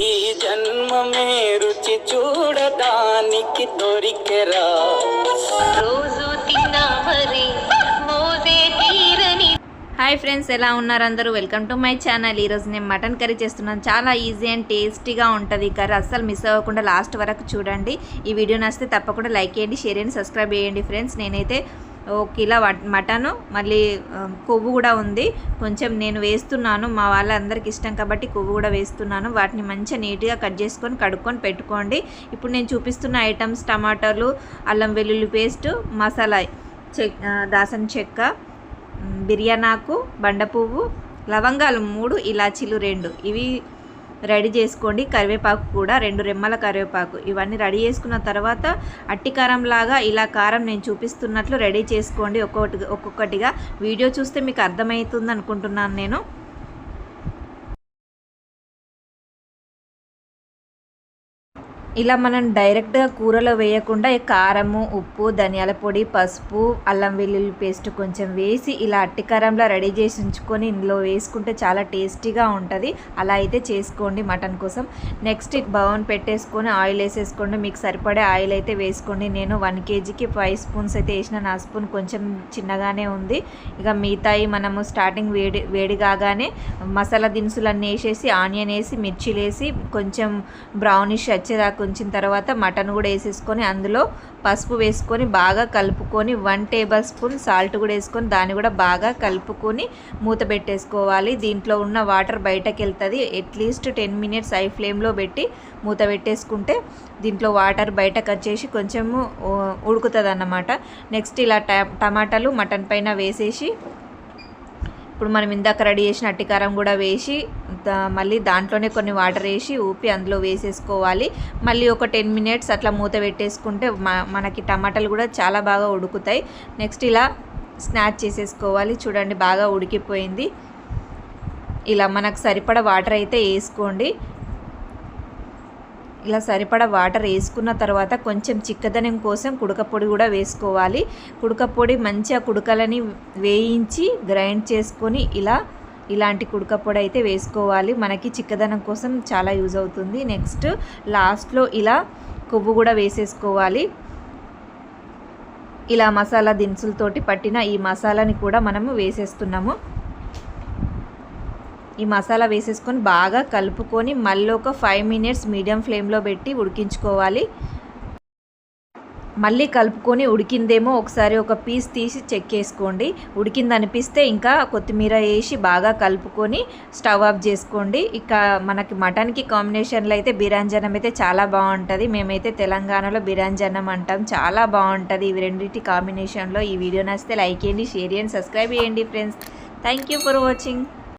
ఈ జన్మమే రుచి చూడడానికి దొరికెరా. రోజు తిన్నా మరి మోజే తీరని. హాయ్ ఫ్రెండ్స్ ఎలా ఉన్నారు అందరూ? Welcome to my channel. ఈరోజు నేను మటన్ కర్రీ చేస్తున్నాను. చాలా ఈజీ అండ్ టేస్టీగా ఉంటుంది ఈ కర్రీ. అస్సలు మిస్ అవ్వకుండా లాస్ట్ వరకు చూడండి. ఈ వీడియో నచ్చితే తప్పకుండా లైక్ చేయండి షేర్ చేయండి సబ్స్క్రైబ్ చేయండి ఫ్రెండ్స్. నేనైతే కిలో మటను మళ్ళీ కొవ్వు కూడా ఉంది. కొంచెం నేను వేస్తున్నాను మా వాళ్ళందరికి ఇష్టం కాబట్టి కొవ్వు కూడా వేస్తున్నాను. వాటిని మంచిగా నీట్గా కట్ చేసుకొని కడుక్కొని పెట్టుకోండి. ఇప్పుడు నేను చూపిస్తున్న ఐటమ్స్ టమాటాలు అల్లం వెల్లుల్లి పేస్ట్ మసాలా చెక్ దాసన చెక్క బిర్యానాకు బండ పువ్వు లవంగాలు మూడు ఇలాచీలు రెండు. ఇవి రెడీ చేసుకోండి. కరివేపాకు కూడా రెండు రెమ్మల కరివేపాకు. ఇవన్నీ రెడీ చేసుకున్న తర్వాత అట్టి కారం లాగా ఇలా కారం నేను చూపిస్తున్నట్లు రెడీ చేసుకోండి. ఒక్కొక్కటి ఒక్కొక్కటిగా. వీడియో చూస్తే మీకు అర్థమవుతుంది అనుకుంటున్నాను నేను. ఇలా మనం డైరెక్ట్గా కూరలో వేయకుండా కారము ఉప్పు ధనియాల పొడి పసుపు అల్లం వెల్లుల్లి పేస్ట్ కొంచెం వేసి ఇలా అట్టి కారంలో రెడీ చేసి ఉంచుకొని ఇందులో వేసుకుంటే చాలా టేస్టీగా ఉంటుంది. అలా అయితే చేసుకోండి మటన్ కోసం. నెక్స్ట్ బౌన్ పెట్టేసుకొని ఆయిల్ వేసేసుకోండి. మీకు సరిపడే ఆయిల్ అయితే వేసుకోండి. నేను వన్ కేజీకి ఫైవ్ స్పూన్స్ అయితే వేసిన నా స్పూన్ కొంచెం చిన్నగానే ఉంది. ఇక మిగతాయి మనము స్టార్టింగ్ వేడి వేడి కాగానే మసాలా దినుసులన్నీ వేసేసి ఆనియన్ వేసి మిర్చిలు వేసి కొంచెం బ్రౌనిష్ వచ్చేదాకా ఉంచిన తర్వాత మటన్ కూడా వేసేసుకొని అందులో పసుపు వేసుకొని బాగా కలుపుకొని వన్ టేబుల్ స్పూన్ సాల్ట్ కూడా వేసుకొని దాన్ని కూడా బాగా కలుపుకొని మూత పెట్టేసుకోవాలి. దీంట్లో ఉన్న వాటర్ బయటకు వెళ్తుంది. అట్లీస్ట్ టెన్ మినిట్స్ ఐ ఫ్లేమ్లో పెట్టి మూత పెట్టేసుకుంటే దీంట్లో వాటర్ బయటకు వచ్చేసి కొంచెము ఉడుకుతుంది అన్నమాట నెక్స్ట్ ఇలా ట టమాటాలు మటన్ పైన వేసేసి ఇప్పుడు మనం ఇందాక రెడీ చేసిన అట్టికారం కూడా వేసి దా- మళ్ళీ దాంట్లోనే కొన్ని వాటర్ వేసి ఊపి అందులో వేసేసుకోవాలి. మళ్ళీ ఒక టెన్ మినిట్స్ అట్లా మూత పెట్టేసుకుంటే మ- మనకి టమాటాలు కూడా చాలా బాగా ఉడుకుతాయి. నెక్స్ట్ ఇలా స్నాచ్ చేసేసుకోవాలి. చూడండి బాగా ఉడికిపోయింది. ఇలా మనకు సరిపడ వాటర్ అయితే వేసుకోండి. ఇలా సరిపడా వాటర్ వేసుకున్న తర్వాత కొంచెం చిక్కదనం కోసం కుడకపొడి కూడా వేసుకోవాలి. కుడకపొడి మంచిగా కుడకలని వేయించి గ్రైండ్ చేసుకొని ఇలా ఇలాంటి కుడకపొడి అయితే వేసుకోవాలి. మనకి చిక్కదనం కోసం చాలా యూజ్ అవుతుంది. నెక్స్ట్ లాస్ట్లో ఇలా కొవ్వు కూడా వేసేసుకోవాలి. ఇలా మసాలా దినుసులతోటి పట్టిన ఈ మసాలాని కూడా మనము వేసేస్తున్నాము. ఈ మసాలా వేసేసుకొని బాగా కలుపుకొని మళ్ళీ ఒక ఫైవ్ మినిట్స్ మీడియం ఫ్లేమ్లో పెట్టి ఉడికించుకోవాలి. మళ్ళీ కలుపుకొని ఉడికిందేమో ఒకసారి ఒక పీస్ తీసి చెక్ చేసుకోండి. ఉడికింది అనిపిస్తే ఇంకా కొత్తిమీర వేసి బాగా కలుపుకొని స్టవ్ ఆఫ్ చేసుకోండి. ఇక మనకి మటన్కి కాంబినేషన్లో అయితే బిరాంజనం అయితే చాలా బాగుంటుంది. మేమైతే తెలంగాణలో బిరాంజనం అంటాం. చాలా బాగుంటుంది. ఇవి రెండింటి కాంబినేషన్లో ఈ వీడియో నచ్చితే లైక్ చేయండి షేర్ చేయండి సబ్స్క్రైబ్ చేయండి friends thank you for watching